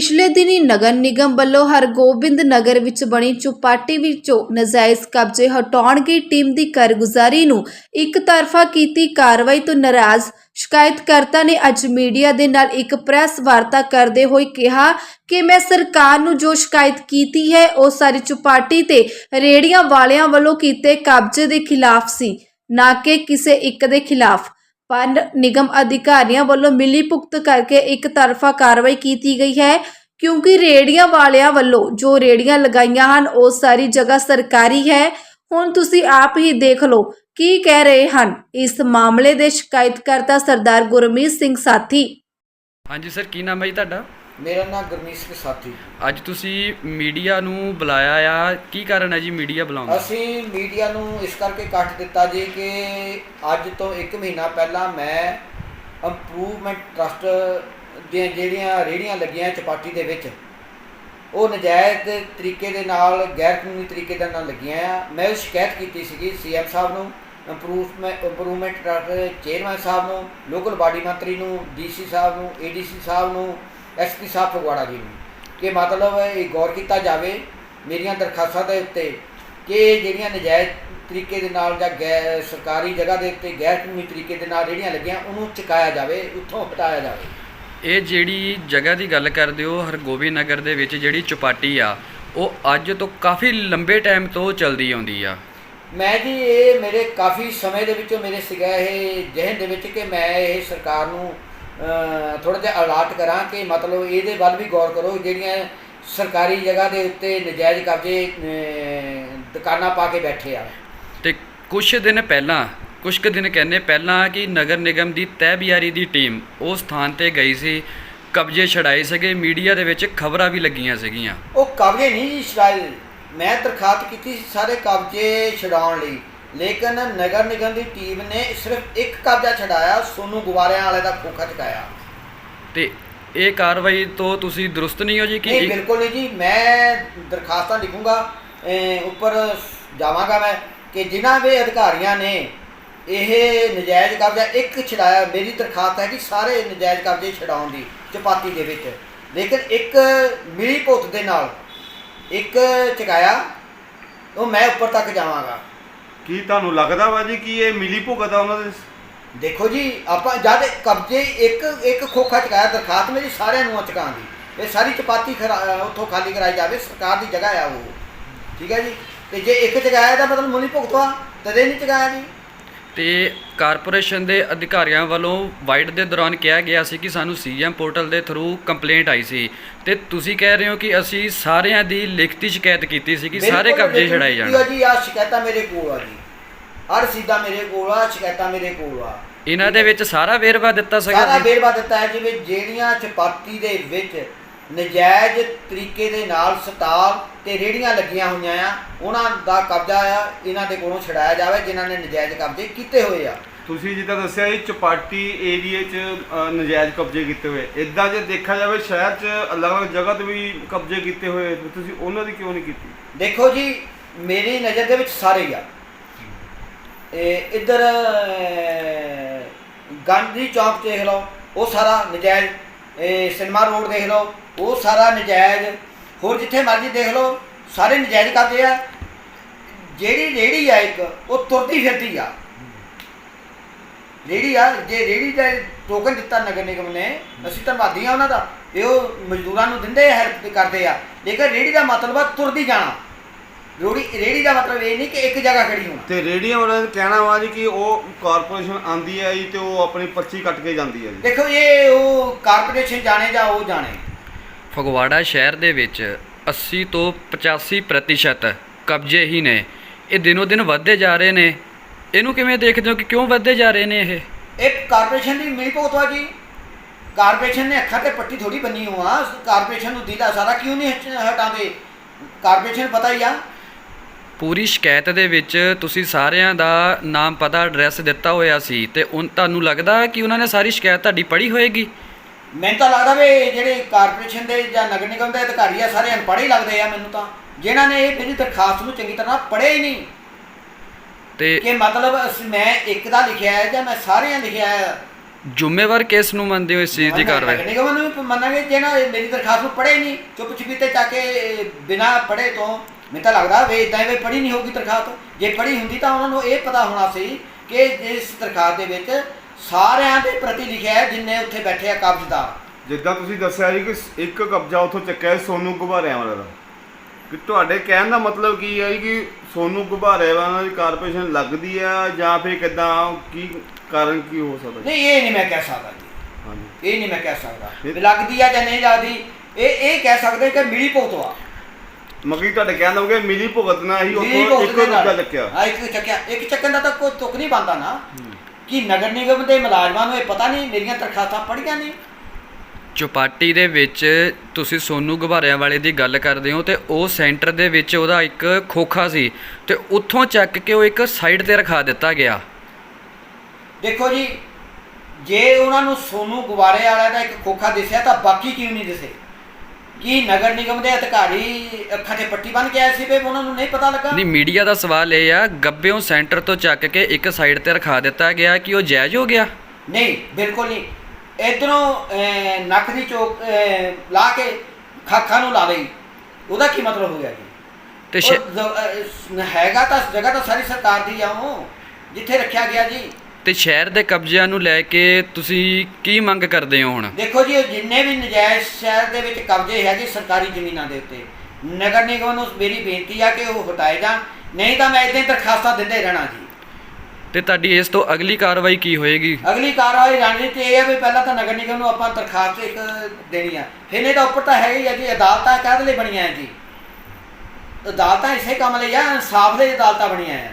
ਪਿਛਲੇ ਦਿਨੀ ਨਗਰ ਨਿਗਮ ਵੱਲੋਂ ਹਰਗੋਬਿੰਦ ਨਗਰ ਵਿੱਚ ਬਣੀ ਚੁਪਾਟੀ ਵਿੱਚੋਂ ਨਜਾਇਜ਼ ਕਬਜ਼ੇ ਹਟਾਉਣ ਦੀ ਟੀਮ ਦੀ ਕਾਰਗੁਜ਼ਾਰੀ ਨੂੰ ਇੱਕ ਤਰਫਾ ਕੀਤੀ ਕਾਰਵਾਈ ਤੋਂ ਨਾਰਾਜ਼। ਸ਼ਿਕਾਇਤਕਰਤਾ ਨੇ ਅੱਜ ਮੀਡੀਆ ਦੇ ਨਾਲ ਇੱਕ ਪ੍ਰੈਸ ਵਾਰਤਾ ਕਰਦੇ ਹੋਏ ਕਿਹਾ ਕਿ ਮੈਂ ਸਰਕਾਰ ਨੂੰ ਜੋ ਸ਼ਿਕਾਇਤ ਕੀਤੀ ਹੈ, ਉਹ ਸਾਰੀ ਚੁਪਾਟੀ ਤੇ ਰੇੜੀਆਂ ਵਾਲਿਆਂ ਵੱਲੋਂ ਕੀਤੇ ਕਬਜ਼ੇ ਦੇ ਖਿਲਾਫ ਸੀ, ਨਾ ਕਿ ਕਿਸੇ ਇੱਕ ਦੇ ਖਿਲਾਫ। ਪਰ ਨਿਗਮ ਅਧਿਕਾਰੀਆਂ ਵੱਲੋਂ ਮਿਲੀ ਭੁਗਤ ਕਰਕੇ ਇੱਕ ਤਰਫਾ ਕਾਰਵਾਈ ਕੀਤੀ ਗਈ ਹੈ, ਕਿਉਂਕਿ ਰੇੜੀਆਂ ਵਾਲਿਆਂ ਵੱਲੋਂ ਜੋ ਰੇੜੀਆਂ ਲਗਾਈਆਂ ਹਨ, ਉਹ ਸਾਰੀ ਜਗ੍ਹਾ ਸਰਕਾਰੀ ਹੈ। ਹੁਣ ਤੁਸੀਂ ਆਪ ਹੀ ਦੇਖ ਲਓ ਕੀ ਕਹਿ ਰਹੇ ਹਨ ਇਸ ਮਾਮਲੇ ਦੇ ਸ਼ਿਕਾਇਤਕਰਤਾ ਸਰਦਾਰ ਗੁਰਮੀਤ ਸਿੰਘ ਸਾਥੀ। ਹਾਂਜੀ ਸਰ, ਕੀ ਨਾਮ ਹੈ ਜੀ ਤੁਹਾਡਾ? ਮੇਰਾ ਨਾਮ ਗੁਰਮੀਤ ਸਿੰਘ ਸਾਥੀ। ਅੱਜ ਤੁਸੀਂ ਮੀਡੀਆ ਨੂੰ ਬੁਲਾਇਆ ਆ। ਕੀ ਕਾਰਨ ਹੈ ਜੀ ਮੀਡੀਆ ਬੁਲਾਉਣ ਦਾ? ਅਸੀਂ ਮੀਡੀਆ ਨੂੰ ਇਸ ਕਰਕੇ ਕੱਟ ਦਿੱਤਾ ਜੀ ਕਿ ਅੱਜ ਤੋਂ 1 ਮਹੀਨਾ ਪਹਿਲਾਂ ਮੈਂ ਇੰਪਰੂਵਮੈਂਟ ਟਰਸਟ ਦੀਆਂ ਜਿਹੜੀਆਂ ਰੇਹੜੀਆਂ ਲੱਗੀਆਂ ਚਪਾਟੀ ਦੇ ਵਿੱਚ ਉਹ ਨਜਾਇਜ਼ ਤਰੀਕੇ ਦੇ ਨਾਲ ਗੈਰ ਕਾਨੂੰਨੀ ਤਰੀਕੇ ਦੇ ਨਾਲ ਲੱਗੀਆਂ ਆ। ਮੈਂ ਉਹ ਸ਼ਿਕਾਇਤ ਕੀਤੀ ਸੀਗੀ ਸੀਐਮ ਸਾਹਿਬ ਨੂੰ ਇੰਪਰੂਵਮੈਂਟ ਇੰਪਰੂਵਮੈਂਟ ਟਰਸਟ ਚੇਅਰਮੈਨ ਸਾਹਿਬ ਨੂੰ ਲੋਕਲ ਬਾਡੀ ਮੰਤਰੀ ਨੂੰ ਡੀਸੀ ਸਾਹਿਬ ਨੂੰ ਏਡੀਸੀ ਸਾਹਿਬ ਨੂੰ ਐਸਪੀ ਸਾਹਿਬ ਫਗਵਾੜਾ ਜੀ ਨੂੰ। ਕਿ ਮਤਲਬ ਇਹ ਗੌਰ ਕੀਤਾ ਜਾਵੇ ਮੇਰੀਆਂ ਦਰਖਾਸਤਾਂ ਦੇ ਉੱਤੇ ਕਿ ਜਿਹੜੀਆਂ ਨਜਾਇਜ਼ ਤਰੀਕੇ ਦੇ ਨਾਲ ਜਾਂ ਗੈਰ ਸਰਕਾਰੀ ਜਗ੍ਹਾ ਦੇ ਉੱਤੇ ਗੈਰ ਕਾਨੂੰਨੀ ਤਰੀਕੇ ਦੇ ਨਾਲ ਜਿਹੜੀਆਂ ਲੱਗੀਆਂ ਉਹਨੂੰ ਚੁਕਾਇਆ ਜਾਵੇ ਉੱਥੋਂ ਹਟਾਇਆ ਜਾਵੇ। ਇਹ ਜਿਹੜੀ ਜਗ੍ਹਾ ਦੀ ਗੱਲ ਕਰਦੇ ਹੋ ਹਰਗੋਬਿੰਦ ਨਗਰ ਦੇ ਵਿੱਚ ਜਿਹੜੀ ਚੁਪਾਟੀ ਆ ਉਹ ਅੱਜ ਤੋਂ ਕਾਫੀ ਲੰਬੇ ਟਾਈਮ ਤੋਂ ਚੱਲਦੀ ਆਉਂਦੀ ਆ। ਮੈਂ ਜੀ ਇਹ ਮੇਰੇ ਕਾਫੀ ਸਮੇਂ ਦੇ ਵਿੱਚੋਂ ਮੇਰੇ ਸੀਗਾ ਇਹ ਜਿਹਨ ਦੇ ਵਿੱਚ ਕਿ ਮੈਂ ਇਹ ਸਰਕਾਰ ਨੂੰ ਥੋੜਾ ਜਿਹਾ ਅਲਰਟ ਕਰਾਂ ਕਿ ਮਤਲਬ ਇਹਦੇ ਵੱਲ ਵੀ ਗੌਰ ਕਰੋ ਜਿਹੜੀਆਂ ਸਰਕਾਰੀ ਜਗ੍ਹਾ ਦੇ ਉੱਤੇ ਨਜਾਇਜ਼ ਕਬਜ਼ੇ ਦੁਕਾਨਾਂ ਪਾ ਕੇ ਬੈਠੇ ਆ। ਤੇ ਕੁਝ ਦਿਨ ਪਹਿਲਾਂ ਕੁਝ ਕੁ ਦਿਨ ਕਹਿੰਦੇ ਪਹਿਲਾਂ ਕਿ ਨਗਰ ਨਿਗਮ ਦੀ ਤਹਿਬਿਆਰੀ ਦੀ ਟੀਮ ਉਸ ਸਥਾਨ ਤੇ ਗਈ ਸੀ ਕਬਜ਼ੇ ਛਡਾਏ ਸੀਗੇ ਮੀਡੀਆ ਦੇ ਵਿੱਚ ਖਬਰਾਂ ਵੀ ਲੱਗੀਆਂ ਸੀਗੀਆਂ। ਉਹ ਕਬਜ਼ੇ ਨਹੀਂ ਛਡਾਏ। ਮੈਂ ਦਰਖਾਸਤ ਕੀਤੀ ਸੀ ਸਾਰੇ ਕਬਜ਼ੇ ਛਡਾਉਣ ਲਈ। ਲੇਕਿਨ ਨਗਰ ਨਿਗਮ ਦੀ ਟੀਮ ਨੇ ਸਿਰਫ ਇੱਕ ਕਬਜ਼ਾ ਛਡਾਇਆ ਸੋਨੂ ਗੁਵਾਰਿਆਂ ਵਾਲੇ ਦਾ ਖੋਖਾ ਚੁਕਾਇਆ। ਤੇ ਇਹ ਕਾਰਵਾਈ ਤੋਂ ਤੁਸੀਂ ਦਰੁਸਤ ਨਹੀਂ ਹੋ ਜੀ ਕਿ ਨਹੀਂ ਇੱਕ- ਬਿਲਕੁਲ ਨਹੀਂ ਜੀ। ਮੈਂ ਦਰਖਾਸਤਾਂ ਲਿਖੂੰਗਾ ਉੱਪਰ ਜਾਵਾਂਗਾ ਮੈਂ ਕਿ ਜਿਨ੍ਹਾਂ ਵੀ ਅਧਿਕਾਰੀਆਂ ਨੇ ਇਹ ਨਜਾਇਜ਼ ਕਬਜ਼ਾ ਇੱਕ ਛਡਾਇਆ ਮੇਰੀ ਦਰਖਾਸਤ ਹੈ ਕਿ ਸਾਰੇ ਨਜਾਇਜ਼ ਕਬਜ਼ੇ ਛਡਾਉਣ ਦੀ ਚਪਾਤੀ ਦੇ ਵਿੱਚ। ਲੇਕਿਨ ਇੱਕ ਮਿਲੀ ਭੁੱਤ ਦੇ ਨਾਲ ਇੱਕ ਚੁਕਾਇਆ ਉਹ ਮੈਂ ਉੱਪਰ ਤੱਕ ਜਾਵਾਂਗਾ। ਕੀ ਤੁਹਾਨੂੰ ਲੱਗਦਾ ਵਾ ਜੀ ਕਿ ਇਹ ਮਿਲੀ ਭੁਗਤ ਆ ਉਹਨਾਂ ਦੇ? ਦੇਖੋ ਜੀ ਆਪਾਂ ਜਦ ਕਬਜ਼ੇ ਇੱਕ ਇੱਕ ਖੋਖਾ ਚੁਕਾਇਆ ਦਰਖਾਸਤ ਮੇਰੀ ਸਾਰਿਆਂ ਨੂੰ ਚੁਕਾਉਣ ਦੀ। ਇਹ ਸਾਰੀ ਚਪਾਤੀ ਉੱਥੋਂ ਖਾਲੀ ਕਰਾਈ ਜਾਵੇ ਸਰਕਾਰ ਦੀ ਜਗ੍ਹਾ ਆ ਉਹ। ਠੀਕ ਹੈ ਜੀ? ਤੇ ਜੇ ਇੱਕ ਚੁਕਾਇਆ ਤਾਂ ਮਤਲਬ ਮੁਨੀ ਭੁਗਤਵਾ ਤਦੇ ਨਹੀਂ ਚੁਕਾਇਆ ਜੀ। ਤੇ ਕਾਰਪੋਰੇਸ਼ਨ ਦੇ ਅਧਿਕਾਰੀਆਂ ਵੱਲੋਂ ਵਾਈਡ ਦੇ ਦੌਰਾਨ ਕਿਹਾ ਗਿਆ ਸੀ ਕਿ ਸਾਨੂੰ ਸੀਐਮ ਪੋਰਟਲ ਦੇ ਥਰੂ ਕੰਪਲੇਂਟ ਆਈ ਸੀ। ਤੇ ਤੁਸੀਂ ਕਹਿ ਰਹੇ ਹੋ ਕਿ ਅਸੀਂ ਸਾਰਿਆਂ ਦੀ ਲਿਖਤੀ ਸ਼ਿਕਾਇਤ ਕੀਤੀ ਸੀ ਕਿ ਸਾਰੇ ਕਬਜ਼ੇ ਕੀਤੀ ਜਾਣ। ਜੀ ਆ ਸ਼ਿਕਾਇਤਾਂ ਮੇਰੇ ਕੋਲ ਆ ਜੀ। ਹਰ ਸਿੱਧਾ ਮੇਰੇ ਕੋਲ ਆ ਸ਼ਿਕਾਇਤਾਂ ਮੇਰੇ ਕੋਲ ਆ। ਇਹਨਾਂ ਦੇ ਵਿੱਚ ਸਾਰਾ ਵੇਰਵਾ ਦਿੱਤਾ ਸਾਰਾ ਵੇਰਵਾ ਦਿੱਤਾ ਹੈ ਜਿਵੇਂ ਜਿਹੜੀਆਂ ਚਪਾਤੀ ਦੇ ਵਿੱਚ ਨਜਾਇਜ਼ ਤਰੀਕੇ ਦੇ ਨਾਲ ਸਟਾਲ ਤੇ ਰੇੜੀਆਂ ਲੱਗੀਆਂ ਹੋਈਆਂ ਆ ਉਹਨਾਂ ਦਾ ਕਬਜ਼ਾ ਆ ਇਹਨਾਂ ਦੇ ਕੋਲੋਂ ਛਡਾਇਆ ਜਾਵੇ ਜਿਨ੍ਹਾਂ ਨੇ ਨਜਾਇਜ਼ ਕਬਜ਼ੇ ਕੀਤੇ ਹੋਏ ਆ। ਤੁਸੀਂ ਜਿੱਦਾਂ ਦੱਸਿਆ ਇਹ ਚਪਾਟੀ ਏਰੀਏ 'ਚ ਅ, ਨਜਾਇਜ਼ ਕਬਜ਼ੇ ਕੀਤੇ ਹੋਏ। ਇਦਾਂ ਜੇ ਦੇਖਿਆ ਜਾਵੇ ਸ਼ਹਿਰ 'ਚ ਅਲੱਗ-ਅਲੱਗ ਜਗ੍ਹਾ ਤੇ ਵੀ ਕਬਜ਼ੇ ਕੀਤੇ ਹੋਏ ਤੁਸੀਂ ਉਹਨਾਂ ਦੀ ਕਿਉਂ ਨਹੀਂ ਕੀਤੀ? ਦੇਖੋ ਜੀ ਮੇਰੀ ਨਜ਼ਰ ਦੇ ਵਿੱਚ ਸਾਰੇ ਹੀ ਆ। ਇਹ ਇੱਧਰ ਗਾਂਧੀ ਚੌਕ ਦੇਖ ਲਓ, ਉਹ ਸਾਰਾ ਨਜਾਇਜ਼, ਇਹ ਸਿਨੇਮਾ ਰੋਡ ਦੇਖ ਲਓ, ਉਹ ਸਾਰਾ ਨਜਾਇਜ਼, ਹੋਰ ਜਿੱਥੇ ਮਰਜ਼ੀ ਦੇਖ ਲਓ, ਸਾਰੇ ਨਜਾਇਜ਼ ਕਰਦੇ ਆ। ਜਿਹੜੀ ਰੇੜੀ ਆ ਇੱਕ, ਉਹ ਤੁਰਦੀ ਫਿਰਦੀ ਆ। ਰੇੜੀ ਆ, ਜੇ ਰੇੜੀ ਦਾ ਟੋਕਨ ਦਿੱਤਾ ਨਗਰ ਨਿਗਮ ਨੇ, ਅਸੀਂ ਧੰਨਵਾਦੀ ਆ ਉਹਨਾਂ ਦਾ ਇਹ ਉਹ ਮਜ਼ਦੂਰਾਂ ਨੂੰ ਦਿੰਦੇ ਹੈਲਪ ਕਰਦੇ ਆ। ਲੇਕਿਨ ਰੇੜੀ ਦਾ ਮਤਲਬ ਆ ਤੁਰਦੀ ਜਾਣਾ। ਰੋੜੀ ਰੇੜੀ ਦਾ ਮਤਲਬ ਇਹ ਨਹੀਂ ਕਿ ਇੱਕ ਜਗ੍ਹਾ ਖੜੀ ਹੋਣਾ। ਤੇ ਰੇਡੀਆਂ ਵਾਲਿਆਂ ਦਾ ਕਹਿਣਾ ਵਾ ਜੀ ਕਿ ਉਹ ਕਾਰਪੋਰੇਸ਼ਨ ਆਂਦੀ ਹੈ ਜੀ ਤੇ ਉਹ ਆਪਣੀ ਪਰਚੀ ਕੱਟ ਕੇ ਜਾਂਦੀ ਹੈ ਜੀ। ਦੇਖੋ ਇਹ ਉਹ ਕਾਰਪੋਰੇਸ਼ਨ ਜਾਣੇ ਜਾਂ ਉਹ ਜਾਣੇ। ਫਗਵਾੜਾ ਸ਼ਹਿਰ ਦੇ ਵਿੱਚ 80 ਤੋਂ 85% ਕਬਜ਼ੇ ਹੀ ਨੇ। ਇਹ ਦਿਨੋ ਦਿਨ ਵੱਧਦੇ ਜਾ ਰਹੇ ਨੇ। ਇਹਨੂੰ ਕਿਵੇਂ ਦੇਖਦੇ ਹੋ ਕਿ ਕਿਉਂ ਵੱਧਦੇ ਜਾ ਰਹੇ ਨੇ ਇਹ? ਇੱਕ ਕਾਰਪੋਰੇਸ਼ਨ ਦੀ ਮਿਲੀ ਭੁਗਤਵਾ ਜੀ। ਕਾਰਪੋਰੇਸ਼ਨ ਨੇ ਅੱਖਾਂ ਤੇ ਪੱਟੀ ਥੋੜੀ ਬੰਨੀ ਹੋਆ। ਕਾਰਪੋਰੇਸ਼ਨ ਨੂੰ ਦੀਦਾ ਸਾਰਾ ਕਿਉਂ ਨਹੀਂ ਹਟ- ਹਟਾਉਂਦੇ? ਕਾਰਪੋਰੇਸ਼ਨ ਪਤਾ ਹੀ ਆ। ਪੂਰੀ ਸ਼ਿਕਾਇਤ ਦੇ ਵਿੱਚ ਤੁਸੀਂ ਸਾਰਿਆਂ ਦਾ ਨਾਮ ਪਤਾ ਐਡਰੈਸ ਦਿੱਤਾ ਹੋਇਆ ਸੀ ਤੇ ਉਨ ਤੁਹਾਨੂੰ ਲੱਗਦਾ ਕਿ ਉਹਨਾਂ ਨੇ ਸਾਰੀ ਸ਼ਿਕਾਇਤ ਤੁਹਾਡੀ ਪੜ੍ਹੀ ਹੋਏਗੀ? ਮੈਨੂੰ ਤਾਂ ਲੱਗਦਾ ਵੀ ਜਿਹੜੇ ਕਾਰਪੋਰੇਸ਼ਨ ਦੇ ਜਾਂ ਨਗਰ ਨਿਗਮ ਦੇ ਅਧਿਕਾਰੀ ਆ ਸਾਰੇ ਅਨਪੜ੍ਹ ਹੀ ਲੱਗਦੇ ਆ ਮੈਨੂੰ ਤਾਂ। ਜਿਨ੍ਹਾਂ ਨੇ ਇਹ ਮੇਰੀ ਦਰਖਾਸਤ ਨੂੰ ਚੰਗੀ ਤਰ੍ਹਾਂ ਪੜ੍ਹਿਆ ਹੀ ਨਹੀਂ। ਤੇ ਕਿ ਮਤਲਬ ਮੈਂ ਇੱਕ ਦਾ ਲਿਖਿਆ ਹੈ ਜਾਂ ਮੈਂ ਸਾਰਿਆਂ ਲਿਖਿਆ ਹੈ? ਜ਼ਿੰਮੇਵਾਰ ਕਿਸ ਨੂੰ ਮੰਨਦੇ ਹੋ ਇਸ ਚੀਜ਼ ਦੀ ਕਾਰਵਾਈ? ਨਿਗਮ ਨੂੰ ਵੀ ਮੰਨਾਂਗੇ ਜੇ ਨਾ ਇਹ ਮੇਰੀ ਦਰਖਾਸਤ ਨੂੰ ਪੜ੍ਹੇ ਨਹੀਂ ਚੁੱਪ ਚੁਪੀਤੇ ਚਾ ਕੇ ਬਿਨਾ ਪੜ੍ਹੇ ਤੋਂ ਮੈਨੂੰ ਤਾਂ ਲੱਗਦਾ ਵੇ ਇਦਾਂ ਵੇ ਪੜ੍ਹੀ ਨਹੀਂ ਹੋਊਗੀ ਦਰਖਾਸਤ ਜੇ ਪੜ੍ਹੀ ਹੁੰਦੀ ਤਾਂ ਉਹਨਾਂ ਨੂੰ ਇਹ ਪਤਾ ਹੋਣਾ ਸੀ ਕਿ ਇਸ ਦਰਖਾਸਤ ਦੇ ਵਿੱਚ ਸਾਰਿਆਂ ਦੇ ਪ੍ਰਤੀ ਲਿਖਿਆ ਹੈ ਜਿੰਨੇ ਉੱਥੇ ਬੈਠੇ ਆ ਕਬਜ਼ਦਾਰ। ਜਿੱਦਾਂ ਤੁਸੀਂ ਦੱਸਿਆ ਜੀ ਕਿ ਇੱਕ ਕਬਜ਼ਾ ਉੱਥੋਂ ਚੱਕਿਆ ਸੋਨੂ ਗੁਬਾਰਿਆਂ ਵਾਲਾ ਦਾ। ਕਿ ਤੁਹਾਡੇ ਕਹਿਣ ਦਾ ਮਤਲਬ ਕੀ ਹੈ ਕਿ ਸੋਨੂ ਗੁਬਾਰੇ ਵਾਲਾ ਦੀ ਕਾਰਪੋਰੇਸ਼ਨ ਲੱਗਦੀ ਆ ਜਾਂ ਫਿਰ ਕਿਦਾਂ ਕੀ ਕਾਰਨ ਕੀ ਹੋ ਸਕਦਾ? ਨਹੀਂ ਇਹ ਨਹੀਂ ਮੈਂ ਕਹਿ ਸਕਦਾ ਜੀ। ਹਾਂਜੀ। ਇਹ ਨਹੀਂ ਮੈਂ ਕਹਿ ਸਕਦਾ। ਲੱਗਦੀ ਆ ਜਾਂ ਨਹੀਂ ਲੱਗਦੀ ਇਹ ਇਹ ਕਹਿ ਸਕਦੇ ਕਿ ਮਿਲੀ ਭੁਗਤਵਾ। ਮਗੀ ਤੁਹਾਡੇ ਕਹਿਣ ਦਾ ਮਿਲੀ ਭੁਗਤ ਨਾਲ ਹੀ ਭੁਗਤ ਇੱਕੋ ਦੇ ਨਾਲ। ਕਬਜ਼ਾ ਚੱਕਿਆ। ਹਾਂ ਇੱਕ ਚੱਕਿਆ ਇੱਕ ਚੱਕਣ ਦਾ ਤਾਂ ਕੋਈ ਤੁਕ ਨਹੀਂ ਬੰਦਾ ਨਾ। ਕਿ ਨਗਰ ਨਿਗਮ ਦੇ ਮੁਲਾਜ਼ਮਾਂ ਨੂੰ ਇਹ ਪਤਾ ਨਹੀਂ ਮੇਰੀਆਂ ਦਰਖਾਸਤਾਂ ਪੜ੍ਹੀਆਂ ਨਹੀਂ। ਚੌਪਾਟੀ ਦੇ ਵਿੱਚ ਤੁਸੀਂ ਸੋਨੂ ਗੁਬਾਰਿਆਂ ਵਾਲੇ ਦੀ ਗੱਲ ਕਰਦੇ ਹੋ ਤੇ ਉਹ ਸੈਂਟਰ ਦੇ ਵਿੱਚ ਉਹਦਾ ਇੱਕ ਖੋਖਾ ਸੀ ਤੇ ਉੱਥੋਂ ਚੱਕ ਕੇ ਉਹ ਇੱਕ ਸਾਈਡ ਤੇ ਰਖਾ ਦਿੱਤਾ ਗਿਆ। ਦੇਖੋ ਜੀ ਜੇ ਉਹਨਾਂ ਨੂੰ ਸੋਨੂ ਗੁਵਾਰੇ ਵਾਲਿਆਂ ਦਾ ਇੱਕ ਖੋਖਾ ਦਿਸਿਆ ਤਾਂ ਬਾਕੀ ਕਿਉਂ ਨਹੀਂ ਦਿਸੇ? ਕੀ ਨਗਰ ਨਿਗਮ ਦੇ ਅਧਿਕਾਰੀ ਅੱਖਾਂ ਤੇ ਪੱਟੀ ਬੰਨ ਕੇ ਆਏ ਸੀ ਵੀ ਉਹਨਾਂ ਨੂੰ ਨਹੀਂ ਪਤਾ ਲੱਗਾ? ਨਹੀਂ ਮੀਡੀਆ ਦਾ ਸਵਾਲ ਇਹ ਆ ਗੱਬਿਓਂ ਸੈਂਟਰ ਤੋਂ ਚੱਕ ਕੇ ਇੱਕ ਸਾਈਡ ਤੇ ਰਖਾ ਦਿੱਤਾ ਗਿਆ ਕਿ ਉਹ ਜਾਇਜ਼ ਹੋ ਗਿਆ? ਨਹੀਂ ਬਿਲਕੁਲ ਨਹੀਂ। ਇਧਰੋਂ ਨੱਕ ਦੀ ਚੋਕ ਅਹ, ਲਾ ਕੇ ਖਾਖਾਂ ਨੂੰ ਲਾ ਲਈ। ਉਹਦਾ ਕੀ ਮਤਲਬ ਹੋ ਗਿਆ ਜੀ? ਤੇ ਸ਼ੈ- ਉਹ ਜ- ਅਹ, ਹੈਗਾ ਤਾਂ ਜਗ੍ਹਾ ਤਾਂ ਸਾਰੀ ਸਰਕਾਰ ਦੀ ਆ ਉਹ ਜਿੱਥੇ ਰੱਖਿਆ ਗਿਆ ਜੀ। ਤੇ ਸ਼ਹਿਰ ਦੇ ਕਬਜ਼ਿਆਂ ਨੂੰ ਲੈ ਕੇ ਤੁਸੀਂ ਕੀ ਮੰਗ ਕਰਦੇ ਹੋ ਹੁਣ? ਦੇਖੋ ਜੀ ਜਿੰਨੇ ਵੀ ਨਜਾਇਜ਼ ਸ਼ਹਿਰ ਦੇ ਵਿੱਚ ਕਬਜ਼ੇ ਹੈਗੇ ਸਰਕਾਰੀ ਜ਼ਮੀਨਾਂ ਦੇ ਉੱਤੇ। ਨਗਰ ਨਿਗਮ ਨੂੰ ਮੇਰੀ ਬੇਨਤੀ ਆ ਕਿ ਉਹ ਹਟਾਏ ਜਾਣ। ਨਹੀਂ ਤਾਂ ਮੈਂ ਇਦਾਂ ਹੀ ਦਰਖਾਸਤਾਂ ਦਿੰਦੇ ਰਹਿਣਾ ਜੀ। ਤੇ ਤੁਹਾਡੀ ਇਸ ਤੋਂ ਅਗਲੀ ਕਾਰਵਾਈ ਕੀ ਹੋਏਗੀ? ਅਗਲੀ ਕਾਰਵਾਈ ਰਣਨੀਤੀ ਇਹ ਹੈ ਵੀ ਪਹਿਲਾਂ ਤਾਂ ਨਗਰ ਨਿਗਮ ਨੂੰ ਆਪਾਂ ਦਰਖਾਸਤ ਇੱਕ ਦੇਣੀ ਆ। ਫਿਰ ਤਾਂ ਉੱਪਰ ਤਾਂ ਹੈਗਾ ਹੀ ਆ ਜੀ ਅਦਾਲਤਾਂ ਕਾਹਦੇ ਲਈ ਬਣੀਆਂ ਹੈ ਜੀ? ਅਦਾਲਤਾਂ ਇਸੇ ਕੰਮ ਲਈ ਆ ਇਨਸਾਫ ਲਈ ਅਦਾਲਤਾਂ ਬਣੀਆਂ ਆ।